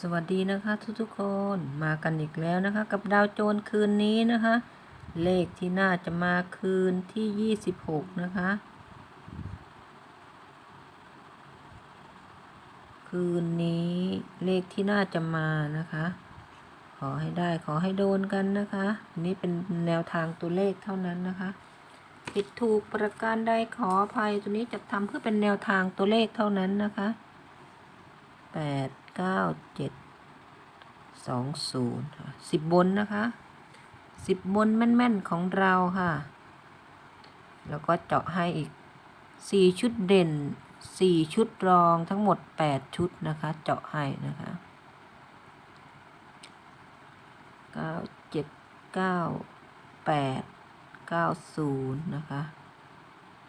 สวัสดีนะคะทุกทุกๆคนมากันอีกแล้วนะคะ กับดาวโจรคืนนี้นะคะ เลขที่น่าจะมาคืนที่26นะคะ คืนนี้เลขที่น่าจะมานะคะ ขอให้ได้ขอให้โดนกันนะคะนนี้เป็นแนวทางตัวเลขเท่านั้นนะคะ ผิดถูกประการใดขออภัยตัวนี้จะทำเพื่อเป็นแนวทางตัวเลขเท่านั้นนะคะ แปดเก้าเจ็ดสองศูนย์สิบบนนะคะสิบบนแม่นๆของเราค่ะ แล้วก็เจาะให้อีกสี่ชุดเด่นสี่ชุดรองทั้งหมดแปดชุดนะคะ เจาะให้นะคะเก้าเจ็ดเก้าแปดเก้าศูนย์นะคะ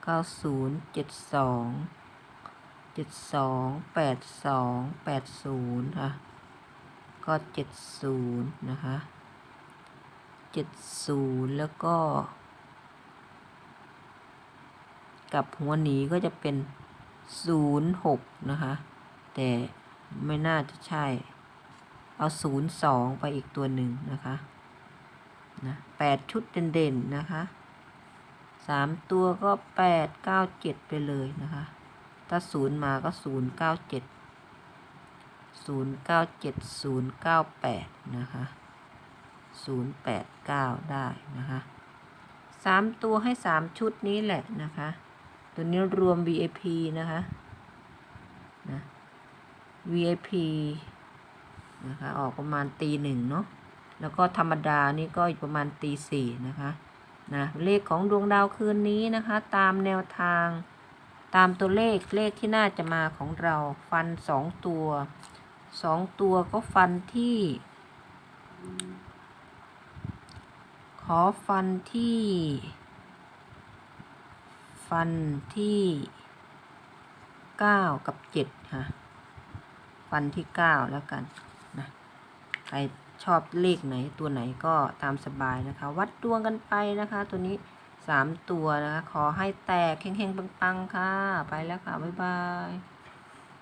เก้าศูนย์เจ็ดสอง เจ็ดสองแปดสองแปดศูนย์ค่ะ ก็เจ็ดศูนย์นะคะเจ็ดศูนย์แล้วก็ กับหัวหนีก็จะเป็นศูนย์หกนะคะ แต่ไม่น่าจะใช่ เอาศูนย์สองไปอีกตัวหนึ่งนะคะนะแปดชุดเด่นๆนะคะสามตัวก็แปดเก้าเจ็ดไปเลยนะคะ ถ้าศูนย์มาก็ศูนย์เก้าเจ็ดศูนย์เก้าเจ็ดศูนย์เก้าแปดนะคะศูนย์แปดเก้าได้นะคะสามตัวให้สามชุดนี้แหละนะคะ ตัวนี้รวม VIP นะคะนะ VIP นะคะออกประมาณตีหนึ่งเนาะแล้วก็ธรรมดานี่ก็อีกประมาณตีสี่นะคะนะเลขของดวงดาวคืนนี้นะคะ ตามแนวทาง ตามตัวเลขเลขที่น่าจะมาของเราฟันสองตัวสองตัวก็ฟันที่ ขอฟันที่ ฟันที่เก้ากับเจ็ดค่ะ ฟันที่เก้าแล้วกันนะใครชอบเลขไหนตัวไหนก็ตามสบายนะคะ วัดดวงกันไปนะคะตัวนี้ สามตัวนะคะ ขอให้แตกเฮงๆปังๆ ค่ะ ไปแล้วค่ะ บ๊ายบาย